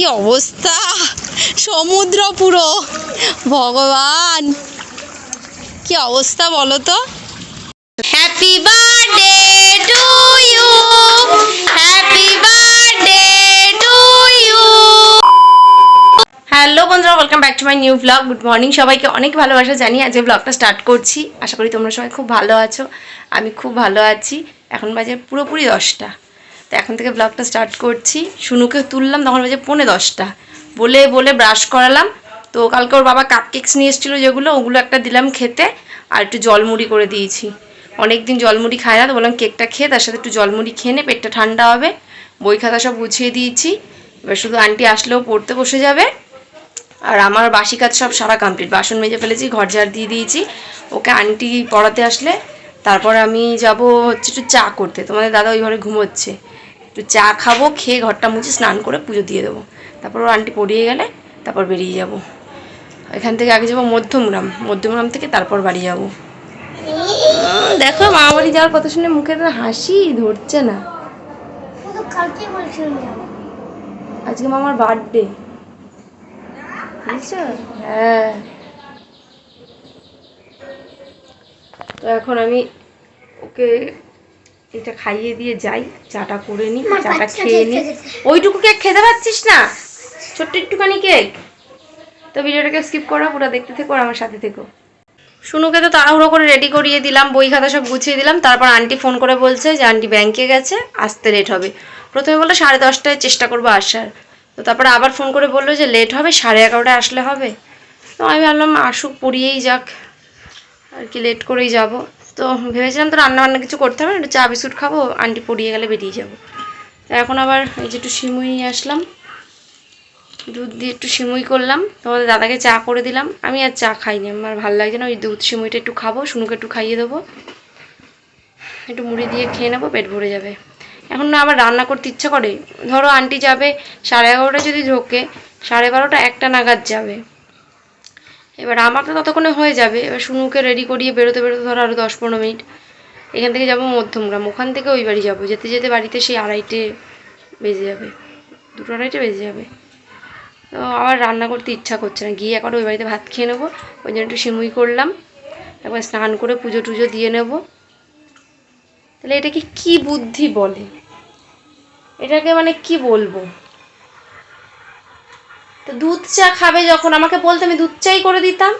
কি অবস্থা? সমুদ্র পুরো। ভগবান। কি অবস্থা বলো তো? Happy birthday to you happy birthday to you hello বন্ধুরা welcome back to my new blog good morning সবাইকে অনেক ভালোবাসা জানিয়ে আজকে ব্লগটা স্টার্ট করছি। আশা করি তোমরা সবাই খুব ভালো আছো। আমি খুব ভালো আছি। এখন বাজে পুরোপুরি দশটা। তো এখন থেকে ব্লগটা স্টার্ট করছি। শুনুকে তুললাম, তখন বাজে পৌনে দশটা। বলে বলে ব্রাশ করালাম। তো কালকে ওর বাবা কাপ কেকস নিয়ে এসেছিল যেগুলো, ওগুলো একটা দিলাম খেতে, আর একটু জলমুড়ি করে দিয়েছি। অনেক দিন জলমুড়ি খায় না, তো বললাম কেকটা খেয়ে তার সাথে একটু জলমুড়ি খেয়ে নে, পেটটা ঠান্ডা হবে। বই খাতা সব গুছিয়ে দিয়েছি। এবার শুধু আন্টি আসলেও পড়তে বসে যাবে। আর আমার বাসি কাজ সব সারা কমপ্লিট বাসন মেজে ফেলেছি, ঘর ঝাড় দিয়ে দিয়েছি। ওকে আন্টি পড়াতে আসলে তারপর আমি যাব হচ্ছে একটু চা করতে। তোমাদের দাদা ওই ঘরে ঘুমোচ্ছে। একটু চা খাব, খেয়ে ঘরটা মুছে স্নান করে পুজো দিয়ে দেবো। তারপর ওর আন্টি পড়িয়ে গেলে তারপর বেরিয়ে যাব। এখান থেকে আগে যাব মধ্যমগ্রাম। মধ্যমগ্রাম থেকে তারপর বাড়ি যাব। দেখো মামা বাড়ি যাওয়ার কথা শুনে মুখে তো হাসি, ধরছে না। আজকে মামার বার্থডে হ্যাঁ। তো এখন আমি ওকে এটা খাইয়ে দিয়ে যাই চাটা করে নিই চাটা খেয়ে নিই ওইটুকু কেক খেতে পারছিস না? ছোট্ট একটুখানি কেক। তো ভিডিওটাকে স্কিপ করা পুরো দেখতে থেকো আর আমার সাথে থেকো। শুনুকে তো তাড়াহুড়ো করে রেডি করিয়ে দিলাম বই খাতা সব গুছিয়ে দিলাম। তারপর আন্টি ফোন করে বলছে যে আন্টি ব্যাংকে গেছে আসতে লেট হবে। প্রথমে বলল সাড়ে দশটায় চেষ্টা করব আসার। তো তারপরে আবার ফোন করে বলল যে লেট হবে সাড়ে এগারোটায় আসলে হবে। তো আমি ভাবলাম আসুক পড়িয়েই যাক। আর কি লেট করেই যাব। তো ভেবেছিলাম তো রান্না বান্না কিছু করতে হবে না, একটু চা, বিস্কুট খাব, আন্টি পড়িয়ে গেলে বেরিয়ে যাব। তো এখন আবার এই যে একটু সিমুই নিয়ে আসলাম। দুধ দিয়ে একটু সিমুই করলাম, তোমাদের দাদাকে চা করে দিলাম। আমি আর চা খাইনি, আমার ভালো লাগছে না, ওই দুধ সিমুইটা একটু খাব শুনুকে একটু খাইয়ে দেবো। একটু মুড়ি দিয়ে খেয়ে নেব, পেট ভরে যাবে। এখন না আবার রান্না করতে ইচ্ছা করে। ধরো আন্টি যাবে সাড়ে এগারোটা যদি ঢোকে, সাড়ে বারোটা একটা নাগাদ যাবে। এবার আমার তো ততক্ষণে হয়ে যাবে। এবার শুনুকে রেডি করিয়ে বেরোতে বেরোতে ধরো আরও দশ পনেরো মিনিট। এখান থেকে যাব মধ্যমগ্রাম। ওখান থেকে ওই বাড়ি যাব। যেতে যেতে বাড়িতে সেই আড়াইটে বেজে যাবে। দুটো আড়াইটে বেজে যাবে। তো আবার রান্না করতে ইচ্ছা করছে না। গিয়ে একবার ওই বাড়িতে ভাত খেয়ে নেব। ওই জন্য একটু সিমুই করলাম। একবার স্নান করে পুজো টুজো দিয়ে নেব। তাহলে এটাকে কি বুদ্ধি বলে? এটাকে মানে কি বলব? তো দুধ চা খাবে যখন? আমাকে বলতে আমি দুধ চাই করে দিতাম।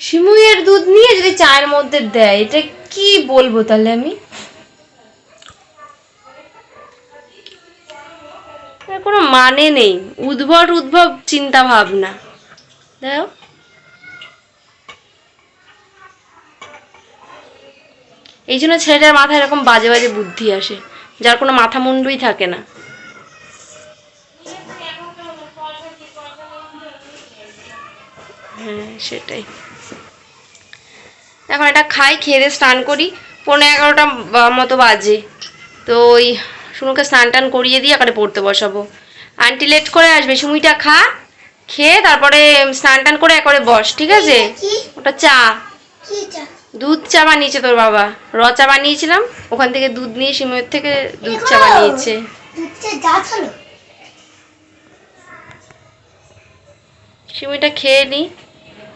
সিমুইয়ের দুধ নিয়ে যদি চায়ের মধ্যে দেয়, এটা কি বলব তাহলে আমি? কোনো মানে নেই। উদ্ভট উদ্ভব চিন্তা ভাবনা। দেখো এই জন্য ছেলেটার মাথায় এরকম বাজে বাজে বুদ্ধি আসে, যার কোনো মাথা মুন্ডুই থাকে না হ্যাঁ সেটাই। এখন এটা খাই খেয়ে দিয়ে স্নান করি। পনেরো এগারোটা মতো বাজে। তো ওই শুনুকে স্নান টান করিয়ে দিয়ে এখানে পড়তে বসাবো। আন্টি লেট করে আসবে সুমিটা খা খেয়ে তারপরে স্নান টান করে একবারে বস ঠিক আছে? ওটা চা। দুধ চা বানিয়েছে তোর বাবা। র চা বানিয়েছিলাম ওখান থেকে দুধ নিয়ে সিমের থেকে দুধ চা বানিয়েছে। সিমিটা খেয়ে নিই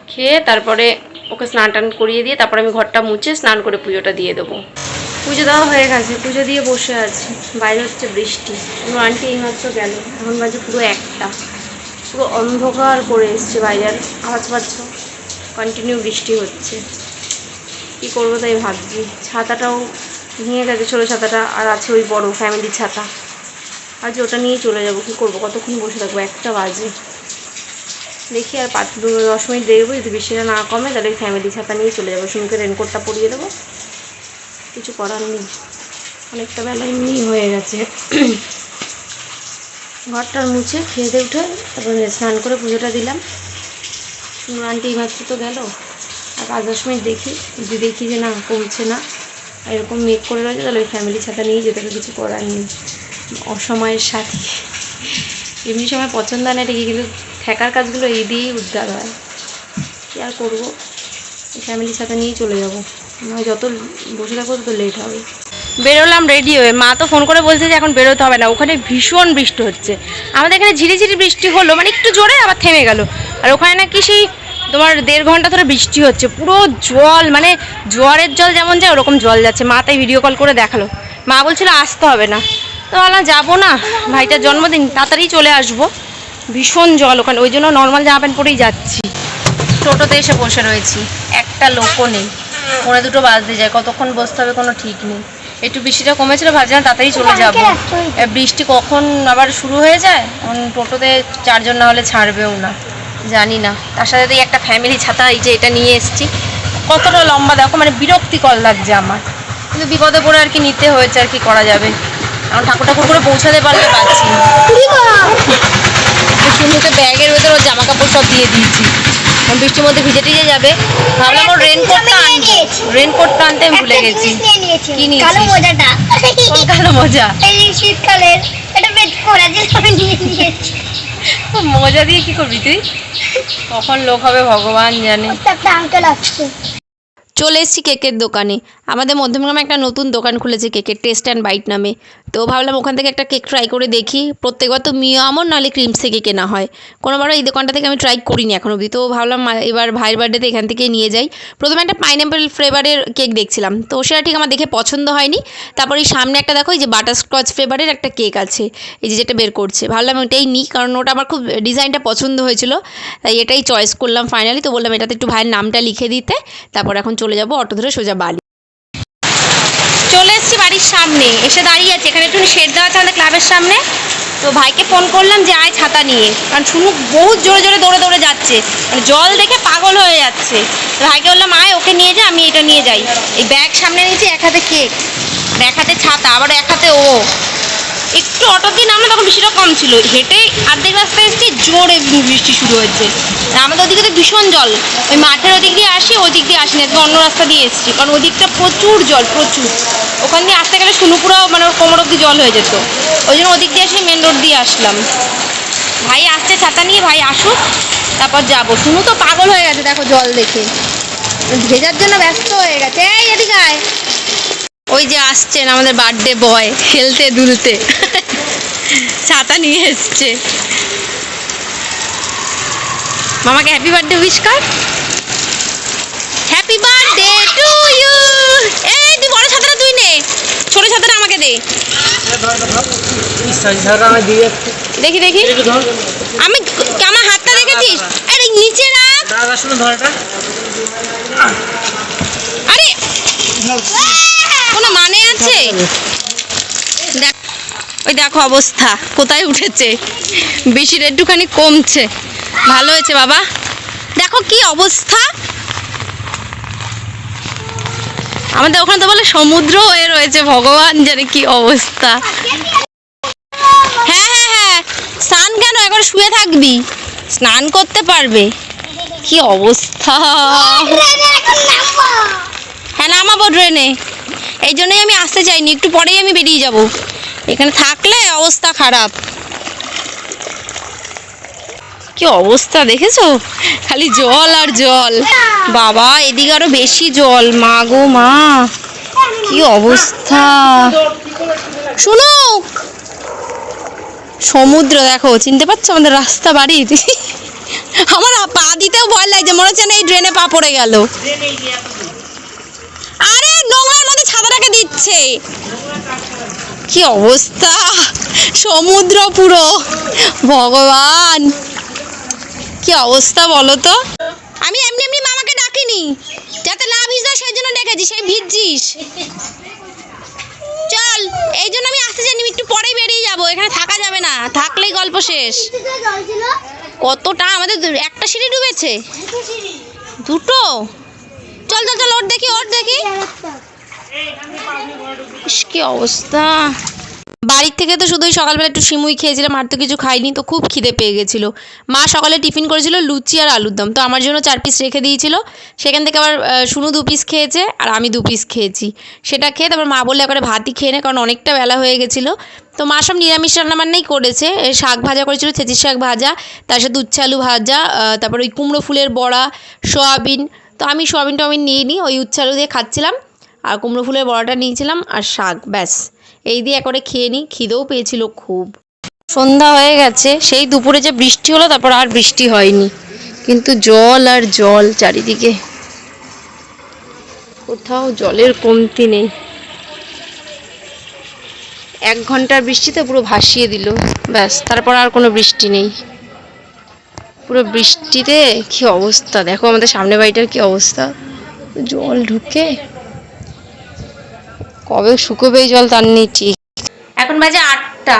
খেয়ে তারপরে ওকে স্নান টান করিয়ে দিয়ে তারপরে আমি ঘরটা মুছে স্নান করে পুজোটা দিয়ে দেবো। পুজো দেওয়া হয়ে গেছে, পুজো দিয়ে বসে আছি। বাইরে হচ্ছে বৃষ্টি। আমার আন্টি এইমাত্র গেল। এখন বাজে পুরো একটা। পুরো অন্ধকার করে এসছে বাইরে আর আওয়াজ পাচ্ছ কন্টিনিউ বৃষ্টি হচ্ছে। কী করব তাই ভাবছি। ছাতাটাও ভেঙে গেছে ছোটো ছাতাটা, আর আছে ওই বড় ফ্যামিলি ছাতা। আজ ওটা নিয়েই চলে যাব। কী করব? কতক্ষণ বসে থাকব? একটা বাজে। দেখি আর পাঁচ দশ মিনিট দেখব যদি বৃষ্টিটা না কমে, তাহলে ফ্যামিলি ছাতা নিয়ে চলে যাব। শুনকে রেনকোটটা পরিয়ে দেবো। কিছু করার নেই। অনেকটা বেলা এমনি হয়ে গেছে। ঘরটার মুছে খেয়ে দিয়ে উঠে তারপরে স্নান করে পুজোটা দিলাম। আন্টি মাত্র তো গেল। আর পাঁচ দশ মিনিট দেখি, যদি দেখি যে না কমছে না, এরকম মেক করে রয়েছে, তাহলে ওই ফ্যামিলি ছাতা নিয়ে যেতে কিছু করার নেই। অসময়ের সাথে। এমনি সময় পছন্দ না ঠিকই কিন্তু ঠেকার কাজগুলো এই দিয়েই উদ্ধার হয়। কী আর করব? ফ্যামিলির সাথে নিয়েই চলে যাব। নয় যত বসে থাকব তত লেট হবে। বেরোলাম রেডি হয়ে মা তো ফোন করে বলছে যে এখন বেরোতে হবে না। ওখানে ভীষণ বৃষ্টি হচ্ছে। আমাদের এখানে ঝিরিঝিরি বৃষ্টি হলো। মানে একটু জোরে আবার থেমে গেল। আর ওখানে নাকি সেই তোমার দেড় ঘণ্টা ধরে বৃষ্টি হচ্ছে। পুরো জল মানে জোয়ারের জল যেমন যায় ওরকম জল যাচ্ছে। মা তাই ভিডিও কল করে দেখাল। মা বলছিল আসতে হবে না। তো বললাম, যাব না। ভাইটার জন্মদিন। তাড়াতাড়ি চলে আসব। ভীষণ জল ওখানে ওই জন্য নর্মাল জামা প্যান্ট পরেই যাচ্ছি। টোটোতে এসে বসে রয়েছি একটা লোকও নেই। পৌনে দুটো বাজতে যায় কতক্ষণ বসতে হবে কোনো ঠিক নেই। একটু বৃষ্টিটা কমেছিল ভাবছিলাম তাড়াতাড়ি চলে যাব। বৃষ্টি কখন আবার শুরু হয়ে যায়? টোটোতে চারজন না হলে ছাড়বেও না জানি না। তার সাথে তো একটা ফ্যামিলি ছাতা এই যে এটা নিয়ে এসেছি। কতটা লম্বা দেখো মানে বিরক্তিকর লাগছে আমার। কিন্তু বিপদে পড়ে আর কি নিতে হয়েছে আর কি করা যাবে। এখন ঠাকুর ঠাকুর করে পৌঁছাতে পারলে পাচ্ছি শুনুতে ব্যাগের ভেতর ওর জামা কাপড় সব দিয়ে দিয়েছি। বৃষ্টির মধ্যে ভিজে টিজে যাবে। ভাবলাম ওর রেনকোটটা আনব রেনকোটটা আনতে আমি ভুলে গেছি। কি নিয়েছিস? কালো মোজাটা। কালো মজা। এই শীতকালের এটা বেশ পরা যে আমি নিয়ে নিয়েছি। ও মজা দিয়ে কি করবি তুই? কখন লোক হবে ভগবান জানে। একটা আঙ্কেল আসছে। চলে এসেছি কেকের দোকানে। আমাদের মধ্যমগ্রামে একটা নতুন দোকান খুলেছে কেকের টেস্ট অ্যান্ড বাইট নামে। তো ভাবলাম ওখান থেকে একটা কেক ট্রাই করে দেখি। প্রত্যেকবার তো মিও আমন নাহলে ক্রিমস কেনা হয়। কোনোবারও এই দোকানটা থেকে আমি ট্রাই করিনি এখন অবধি। তো ভাবলাম এবার ভাইয়ের বার্থডেতে এখান থেকে নিয়ে যাই। প্রথমে একটা পাইনঅ্যাপেল ফ্লেভারের কেক দেখছিলাম। তো সেটা ঠিক আমার দেখে পছন্দ হয়নি। তারপর এই সামনে একটা দেখো, এই যে বাটারস্কচ ফ্লেভারের একটা কেক আছে। এই যে যেটা বের করছে। ভাবলাম এটাই নিই, কারণ ওটা আমার খুব ডিজাইনটা পছন্দ হয়েছিল। তাই এটাই চয়েস করলাম ফাইনালি তো বললাম এটাতে একটু ভাইয়ের নামটা লিখে দিতে। তারপর এখন চলে যাব অটো ধরে সোজা বাড়ি। চলে এসেছি বাড়ির সামনে। এসে দাঁড়িয়ে আছে। এখানে একটু শেড দেওয়া আছে আমাদের ক্লাবের সামনে। তো ভাইকে ফোন করলাম যে আয় ছাতা নিয়ে। কারণ শুনু বহুত জোরে জোরে দৌড়ে দৌড়ে যাচ্ছে। মানে জল দেখে পাগল হয়ে যাচ্ছে। ভাইকে বললাম, আয়, ওকে নিয়ে যা, আমি এটা নিয়ে যাই। এই ব্যাগ সামনে নিয়েছি, এক হাতে কেক আর এক হাতে ছাতা, আবার এক হাতে ও। একটু অটো দিয়ে নামলে তখন বৃষ্টিটা কম ছিল। হেঁটে অর্ধেক রাস্তায় এসেছি, জোরে বৃষ্টি শুরু হয়েছে। আর আমাদের ওদিকে তো ভীষণ জল। ওই মাঠের ওদিক দিয়ে আসি ওই দিক দিয়ে আসি না অন্য রাস্তা দিয়ে এসেছি। কারণ ওদিকটা প্রচুর জল, প্রচুর। ওখান দিয়ে আসতে গেলে সুনুপুরাও মানে ওর কোমর অব্দি জল হয়ে যেত। ওই জন্য ওদিক দিয়ে এসে মেন রোড দিয়ে আসলাম। ভাই আসছে ছাতা নিয়ে, ভাই আসুক, তারপর যাব। শুনু তো পাগল হয়ে গেছে, দেখো জল দেখে। ভেজার জন্য ব্যস্ত হয়ে গেছে। এই এদিকে আয়। ওই যে আসছেন আমাদের বার্থডে বয় খেলতে দুলতে। ছাতা নিয়ে এসছে। মামাকে হ্যাপি বার্থডে উইশ কর। হ্যাপি বার্থডে টু ইউ এই তুই বড় তুই নে। ছোট আমাকে দে। দেখি দেখি। আমি আমার হাতটা দেখেছিস? আরে, নিচে রাখ। আরে, কোনো মানে আছে? ওই দেখো অবস্থা, কোথায় উঠেছে? বেশির একটুখানি কমছে। ভালো হয়েছে বাবা। দেখো কি অবস্থা। আমাদের ওখানে তো বলে সমুদ্র হয়ে রয়েছে, ভগবান জানে কি অবস্থা। হ্যাঁ হ্যাঁ হ্যাঁ স্নান কেন? এখন শুয়ে থাকবি। স্নান করতে পারবে। কি অবস্থা? হ্যাঁ নামাবো ড্রেনে। এই জন্যই আমি আসতে চাইনি, একটু পরেই আমি বেরিয়ে যাব। এখানে থাকলে অবস্থা খারাপ। কি অবস্থা দেখেছ? খালি জল আর জল। বাবা, এদিকে আরও বেশি জল। মা গো, মা। কি অবস্থা? শুনো। সমুদ্র দেখো, চিনতে পারছ আমাদের রাস্তা বাড়ির আমার পা দিতেও ভয় লাগছে, মনে হচ্ছে না এই ড্রেনে পা পড়ে গেল। আরে, নোংরার মধ্যে ছাতাটাকে দিচ্ছে। কি অবস্থা? সমুদ্র পুরো। ভগবান। কি অবস্থা বলো তো? আমি এমনি এমনি মামাকে ডাকিনি। যাতে না ভিজা সেই জন্য ডেকেছি, সেই ভিজছিস। চল, এই জন্য আমি আসতে চাইনি একটু পরেই বেরিয়ে যাব, এখানে থাকা যাবে না, থাকলেই গল্প শেষ। কতটা আমাদের একটা সিঁড়ি ডুবেছে। দুটো? চল চল চল, ওর দেখি ওর দেখি। কি অবস্থা। বাড়ির থেকে তো শুধুই সকালবেলা একটু সিমুই খেয়েছিলাম, আর তো কিছু খাইনি, তো খুব খিদে পেয়ে গেছিল। মা সকালে টিফিন করেছিল লুচি আর আলুর দম, তো আমার জন্য চার পিস রেখে দিয়েছিল। সেখান থেকে আবার শুনু দু পিস খেয়েছে, আর আমি দু পিস খেয়েছি। সেটা খেয়ে তারপর মা বললে একবারে ভাতই খেয়ে নে, কারণ অনেকটা বেলা হয়ে গেছিল। তো মা সব নিরামিষ রান্নাবান্নাই করেছে শাক ভাজা করেছিল, ছেঁচির শাক ভাজা, তার সাথে উচ্ছে আলু ভাজা তারপর ওই কুমড়ো ফুলের বড়া, সোয়াবিন। তো আমি সোয়াবিন টোয়াবিন নিয়ে নিই ওই উচ্ছে আলু দিয়ে খাচ্ছিলাম, আর কুমড়ো ফুলের বড়াটা নিয়েছিলাম, আর শাক, ব্যাস। এই দিয়ে একবারে খেয়ে নিই, খিদেও পেয়েছিল খুব। সন্ধ্যা হয়ে গেছে, সেই দুপুরে যে বৃষ্টি হলো, তারপর আর বৃষ্টি হয়নি। কিন্তু জল আর জল চারিদিকে। কোথাও জলের কমতি নেই। এক ঘণ্টার বৃষ্টিতে পুরো ভাসিয়ে দিল। ব্যাস, তারপর আর কোনো বৃষ্টি নেই। পুরো বৃষ্টিতে কি অবস্থা? দেখো আমাদের সামনে বাড়িটার কি অবস্থা। জল ঢুকে কবে শুকোবে এই জল তার নেই ঠিক এখন বাজে আটটা।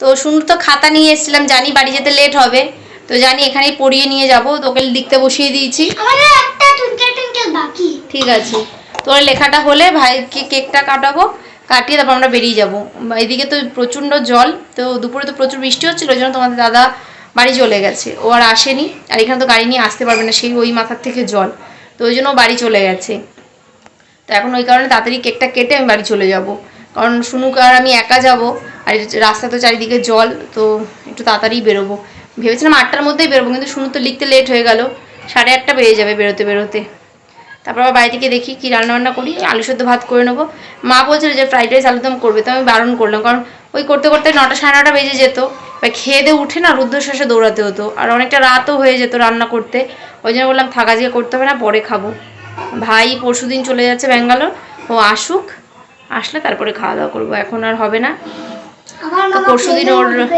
তো শুনু তো খাতা নিয়ে এসেছিলাম জানি বাড়ি যেতে লেট হবে। তো জানি এখানেই পড়িয়ে নিয়ে যাব তোকে লিখতে বসিয়ে দিয়েছি। ঠিক আছে। তোর লেখাটা হলে ভাইকে কেকটা কাটাবো কাটিয়ে তারপর আমরা বেরিয়ে যাব। এদিকে তো প্রচণ্ড জল তো দুপুরে তো প্রচুর বৃষ্টি হচ্ছিল ওই জন্য তোমাদের দাদা বাড়ি চলে গেছে। ও আর আসেনি আর এখানে তো গাড়ি নিয়ে আসতে পারবে না সেই ওই মাথার থেকে জল। তো ওই জন্য ও বাড়ি চলে গেছে। তো এখন ওই কারণে তাড়াতাড়ি কেকটা কেটে আমি বাড়ি চলে যাব। কারণ শুনুক আর আমি একা যাব, আর রাস্তা তো চারিদিকে জল, তো একটু তাড়াতাড়ি বেরোবো। ভেবেছিলাম আটটার মধ্যেই বেরোবো, কিন্তু শুনু তো লিখতে লেট হয়ে গেল। সাড়ে আটটা বেজে যাবে বেরোতে বেরোতে। তারপর আবার বাড়ি থেকে দেখি কী রান্নাবান্না করি, আলু সেদ্ধ ভাত করে নেব। মা বলছিল যে ফ্রাইড রাইস আলুদম করবে, তো আমি বারণ করলাম, কারণ ওই করতে করতে নটা সাড়ে নটা বেজে যেত। এবার খেয়ে দিয়ে উঠে না রুদ্ধশ্বাসে দৌড়াতে হতো, আর অনেকটা রাতও হয়ে যেত রান্না করতে। ওই জন্য বললাম, থাকা, আজকে করতে হবে না, পরে খাব। ভাই পরশু দিন চলে যাচ্ছে ব্যাঙ্গালোর ও আসুক আসলে তারপরে খাওয়া দাওয়া করব এখন আর হবে না। মামা পরশুদিন ওর-।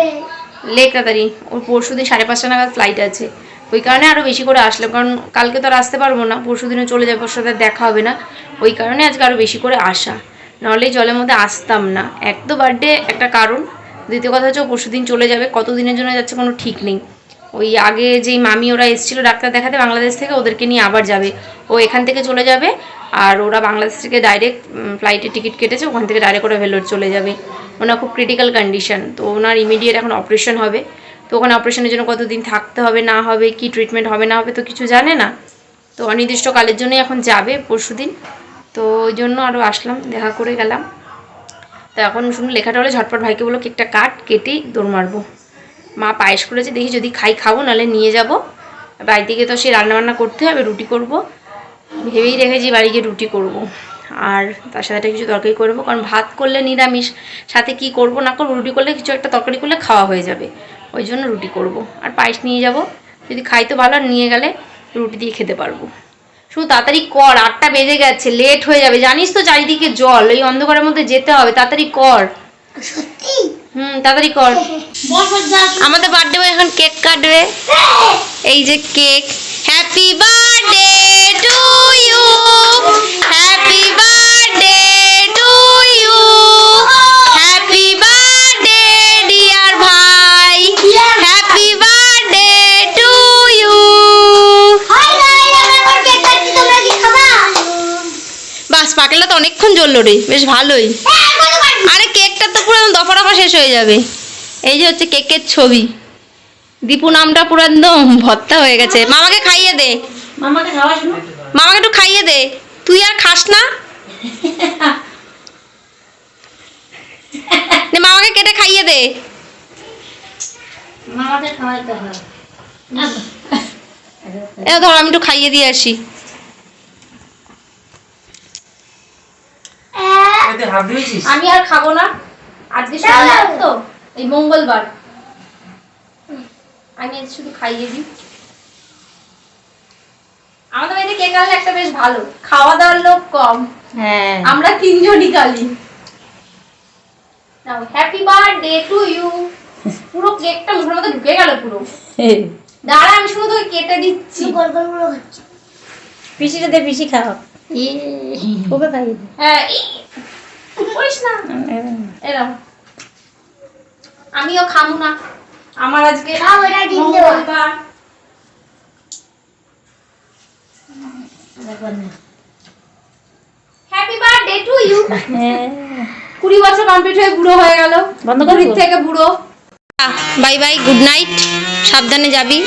লেক তাড়াতাড়ি। ওর পরশু দিন সাড়ে পাঁচটা নাগাদ ফ্লাইট আছে। ওই কারণে আরও বেশি করে আসলাম কারণ কালকে তো আর আসতে পারব না পরশু দিনে চলে যাব ওর সাথে দেখা হবে না। ওই কারণে আজকে আরও বেশি করে আসা। নাহলে জলের মধ্যে আসতাম না। এক তো বার্থডে একটা কারণ দ্বিতীয় কথা হচ্ছে ও পরশু দিন চলে যাবে কত দিনের জন্য যাচ্ছে কোনো ঠিক নেই। ওই আগে যেই মামি ওরা এসেছিল ডাক্তার দেখাতে বাংলাদেশ থেকে, ওদেরকে নিয়ে আবার যাবে। ও এখান থেকে চলে যাবে আর ওরা বাংলাদেশ থেকে ডাইরেক্ট ফ্লাইটের টিকিট কেটেছে, ওখান থেকে ডাইরেক্ট ওরা ভেলোর চলে যাবে। ওনার খুব ক্রিটিক্যাল কন্ডিশন তো ওনার ইমিডিয়েট এখন অপারেশন হবে। তো ওখানে অপারেশনের জন্য কতদিন থাকতে হবে, না হবে, কি ট্রিটমেন্ট হবে, না হবে, তো কিছু জানে না। তো অনির্দিষ্টকালের জন্যই এখন যাবে পরশু দিন তো ওই জন্য আরও আসলাম, দেখা করে গেলাম। তো এখন শুনুন, লেখাটা হলে ঝটপট ভাইকে বলো, কেকটা কাট কেটেই দৌড় মারবো। মা পায়েস করেছে, দেখি যদি খাই, খাব, নাহলে নিয়ে যাব। বাড়ি থেকে তো সেই রান্নাবান্না করতে হবে, রুটি করব। ভেবেই রেখেছি বাড়ি গিয়ে রুটি করব। আর তার সাথে একটা কিছু তরকারি করব, কারণ ভাত করলে নিরামিষ, সাথে কি করব না করব, রুটি করলে কিছু একটা তরকারি করলে খাওয়া হয়ে যাবে। ওই জন্য রুটি করব। আর পায়েস নিয়ে যাব, যদি খাই তো ভালো, আর নিয়ে গেলে রুটি দিয়ে খেতে পারব। শুধু তাড়াতাড়ি কর, আটটা বেজে গেছে, লেট হয়ে যাবে। জানিস তো চারিদিকে জল, এই অন্ধকারের মধ্যে যেতে হবে, তাড়াতাড়ি কর। সত্যি? হুম তাড়াতাড়ি কর। আমাদের বার্থডে বয় এখন কেক কাটবে। এই যে cake happy birthday to you happy birthday to you happy birthday dear ভাই। হ্যাপি বার্থডে টু ইউ বাস পাকলা তো অনেকক্ষণ জ্বললো রে। বেশ ভালোই হ্যাঁ কত কাটবি আরে কেকটা তো পুরো একদম দফা দফা শেষ হয়ে যাবে। এই যে হচ্ছে কেকের ছবি। দীপু নামটা পুরো একদম ভত্তা হয়ে গেছে। মামাকে খাইয়ে দে। মামাকে খাওয়াস মামাকে একটু খাইয়ে দে। তুই আর খাস না। মামাকে কেটে খাইয়ে দে। মামাকে খাওয়াইতে হয় এ ধর আমি একটু খাইয়ে দিয়ে আসি। আমি আর খাব না। আজকে সোমবার তো এই মঙ্গলবার। আমি আজ শুধু খাইয়ে দিই। আমাদের বাড়িতে কেক আনলে একটা বেশ ভালো। খাওয়া দাওয়ার লোক কম। হ্যাঁ। আমরা তিনজনই কালি। নাও হ্যাপি বার্থডে টু ইউ পুরো কেকটা মুখের মধ্যে ঢুকে গেল পুরো। দাঁড়া আমি শুধু তোকে কেটে দিচ্ছি। গোল গোলগুলো খাচ্ছি পিসিটা দে পিসি খাও। ওকে খাইয়ে দে। হ্যাঁ এই, করিস না। এরম আমিও খামু না। আমার আজকে। মঙ্গলবার। হ্যাপি বার্থডে টু ইউ কুড়ি বছর কমপ্লিট হয়ে বুড়ো হয়ে গেল। বন্ধ কুড়ির থেকে বুড়ো। বাই বাই গুড নাইট সাবধানে যাবি।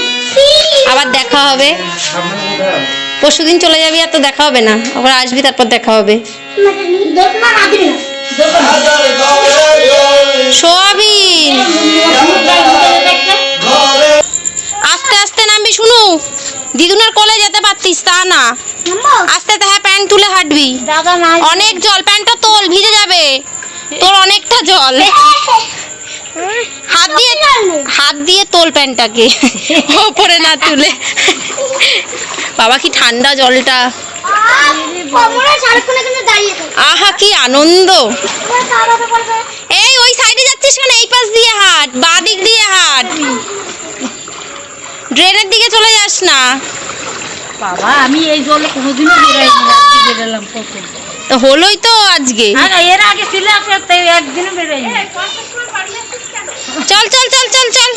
আবার দেখা হবে। সামনে কোথায় পরশু দিন চলে যাবি আর তো দেখা হবে না। আবার আসবি তারপর দেখা হবে। সোয়াবিন। আস্তে আস্তে নামবি শুনু। দিদুনের কোলে যেতে পারতিস তা না। আস্তে আস্তে হ্যাঁ প্যান্ট প্যান্ট তুলে হাঁটবি। অনেক জল প্যান্টটা তোল ভিজে যাবে। তোর অনেকটা জল। হাত দিয়ে হাত দিয়ে তোল প্যান্টটাকে। ওপরে না তুলে। বাবা কি ঠান্ডা জলটা। আহা কি আনন্দ। এই ওই সাইডে যাচ্ছিস কেন এই পাশ দিয়ে হাট বা দিক দিয়ে হাট। ড্রেনের দিকে চলে যাস না। বাবা আমি এই জলে কোনোদিনও বেরোইনি আজকে বেরোলাম প্রথম হলোই তো আজকে। এর আগে ছিল একদিনও বেরোইনি। চল চল চল চল চল।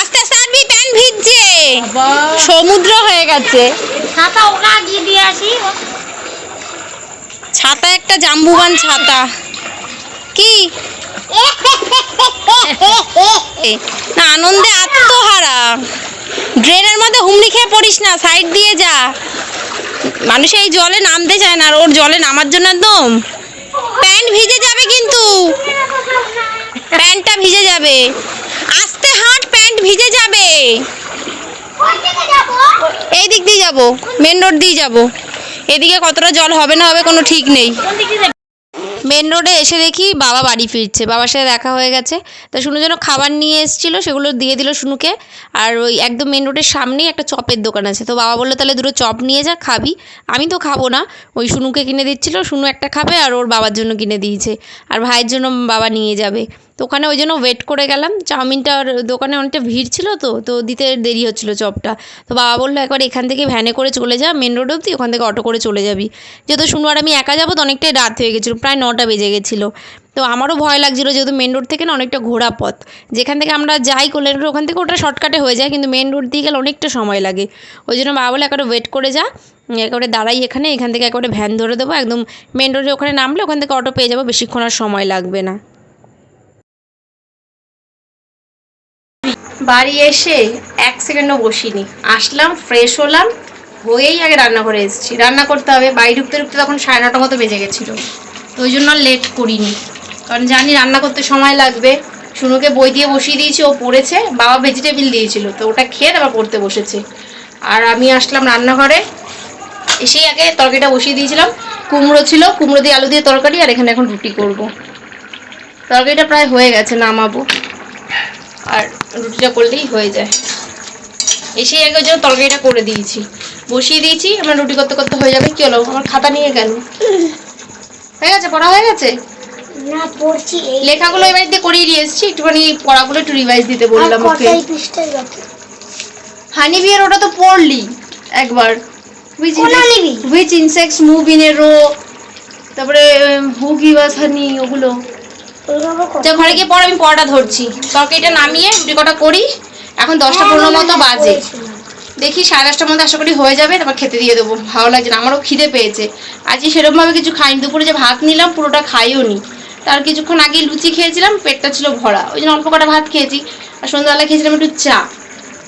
আস্তে আস্তে আসবি প্যান্ট ভিজছে সমুদ্র হয়ে গেছে। ছাতা ওরা গিয়ে দিয়ে আসি। ছাতা একটা জাম্বুবান ছাতা। কি? না আনন্দে আত্মহারা। ড্রেনের মধ্যে হুমড়ি খেয়ে পড়িস না সাইড দিয়ে যা। মানুষ এই জলে নামতে চায় না আর ওর জলে নামার জন্য একদম। প্যান্ট ভিজে যাবে কিন্তু। প্যান্টটা ভিজে যাবে। প্যান্ট ভিজে যাবে। এই দিক দিয়ে যাব মেন রোড দিয়ে যাব। এদিকে কতটা জল হবে না হবে কোনো ঠিক নেই। মেন রোডে এসে দেখি বাবা বাড়ি ফিরছে, বাবার সাথে দেখা হয়ে গেছে। তা শুনু যেন খাবার নিয়ে এসেছিল, সেগুলো দিয়ে দিল শুনুকে। আর ওই একদম মেন রোডের সামনেই একটা চপের দোকান আছে। তো বাবা বলল, তাহলে দুটো চপ নিয়ে যা, খাবি। আমি তো খাব না। ওই শুনুকে কিনে দিচ্ছিল, শুনু একটা খাবে আর ওর বাবার জন্য কিনে দিয়েছে। আর ভাইয়ের জন্য বাবা নিয়ে যাবে। তো ওখানে ওই জন্য ওয়েট করে গেলাম। চাউমিনটার দোকানে অনেকটা ভিড় ছিল তো তো দিতে দেরি হচ্ছিল চপটা। তো বাবা বলল, একবার এখান থেকে ভ্যানে করে চলে যা মেন রোড অবধি, ওখান থেকে অটো করে চলে যাবি। যেহেতু শুনু আর আমি একা যাব তো অনেকটাই রাত হয়ে গেছিল, প্রায় নটা বেজে গেছিল। তো আমারও ভয় লাগছিল যেহেতু মেন রোড থেকে না অনেকটা ঘোরা পথ। যেখান থেকে আমরা যাই কোলেন রোড ওখান থেকে ওটা শর্টকাটে হয়ে যায়, কিন্তু মেন রোড দিয়ে গেলে অনেকটা সময় লাগে। ওই জন্য বাবা বলে একবারে ওয়েট করে যা, একেবারে দাঁড়াই এখানে, এখান থেকে একেবারে ভ্যান ধরে দেবো, একদম মেন রোডে ওখানে নামলে ওখান থেকে অটো পেয়ে যাব, বেশিক্ষণ আর সময় লাগবে না। বাড়ি এসে এক সেকেন্ডও বসিনি। আসলাম ফ্রেশ হলাম, হয়েই আগে রান্নাঘরে এসেছি। রান্না করতে হবে। বাড়ি ঢুকতে ঢুকতে তখন সাড়ে নটা মতো বেজে গেছিল। তো ওই জন্য লেট করিনি। কারণ জানি রান্না করতে সময় লাগবে। শুনুকে বই দিয়ে বসিয়ে দিয়েছি, ও পড়েছে। বাবা ভেজিটেবিল দিয়েছিল। তো ওটা খেয়ে আবার পড়তে বসেছে। আর আমি আসলাম রান্নাঘরে। এসেই আগে তরকারিটা বসিয়ে দিয়েছিলাম। কুমড়ো ছিল, কুমড়ো দিয়ে আলু দিয়ে তরকারি, আর এখানে এখন রুটি করব। তরকারিটা প্রায় হয়ে গেছে, নামাবো। আর রুটিটা করলেই হয়ে যায়। এসেই আগে জন্য তরকারিটা করে দিয়েছি। বসিয়ে দিয়েছি আমার রুটি করতে করতে হয়ে যাবে কি হলো? আমার খাতা নিয়ে গেল। হয়ে গেছে? পড়া হয়ে গেছে? না পড়ছি লেখাগুলো এবার দিয়ে করিয়ে দিয়ে এসেছি একটুখানি পড়াগুলো একটু রিভাইজ দিতে বললাম ওকে। হানি বিয়ের ওটা তো পড়লি একবার? Which insects move in a row তারপরে হু গিভ আস হানি ওগুলো। যা ঘরে গিয়ে পর আমি পড়াটা ধরছি। তরকারিটা নামিয়ে রুটি কটা করি। এখন দশটা পনেরো মতো বাজে। দেখি সাড়ে দশটার মধ্যে আশা করি হয়ে যাবে, তারপর খেতে দিয়ে দেবো। ভালো লাগছে না, আমারও খিদে পেয়েছে। আজকে সেরকমভাবে কিছু খাইনি। দুপুরে যে ভাত নিলাম, পুরোটা খাইও নি। তার কিছুক্ষণ আগে লুচি খেয়েছিলাম, পেটটা ছিল ভরা। ওই জন্য অল্প কটা ভাত খেয়েছি। আর সন্ধ্যাবেলা খেয়েছিলাম একটু চা।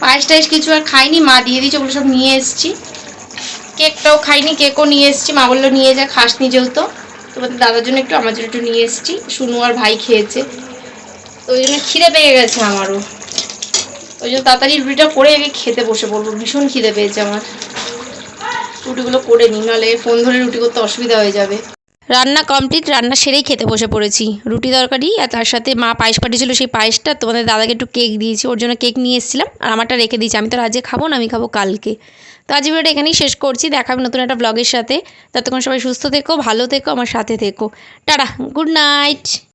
পায়েস টায়েস কিছু আর খাইনি, মা দিয়ে দিয়েছে, ওগুলো সব নিয়ে এসেছি। কেকটাও খাইনি, কেকও নিয়ে এসেছি, মা বলল, নিয়ে যা, খাসনি যেহেতু। তোমাদের দাদার জন্য একটু, আমার জন্য একটু নিয়ে এসেছি। শুনু আর ভাই খেয়েছে। তো ওই জন্য খিদে পেয়ে গেছে আমারও। ওই জন্য তাড়াতাড়ি রুটিটা করে আগে খেতে বসে পড়ব। ভীষণ খিদে পেয়েছে আমার। রুটিগুলো করে নিই, নাহলে ফোন ধরে রুটি করতে অসুবিধা হয়ে যাবে। রান্না কমপ্লিট রান্না সেরেই খেতে বসে পড়েছি। রুটি তরকারি আর তার সাথে মা পায়েস পাঠিয়েছিল সেই পায়েসটা। তোমাদের দাদাকে একটু কেক দিয়েছি, ওর জন্য কেক নিয়ে এসেছিলাম আর আমারটা রেখে দিয়েছি। আমি তো আজকে খাব না, আমি খাব কালকে। তো আজ ভিডিওটা এখানেই শেষ করছি। দেখা হবে নতুন একটা ব্লগের সাথে। ততক্ষণ সবাই সুস্থ থেকো, ভালো থেকো, আমার সাথে থেকো। Tata good night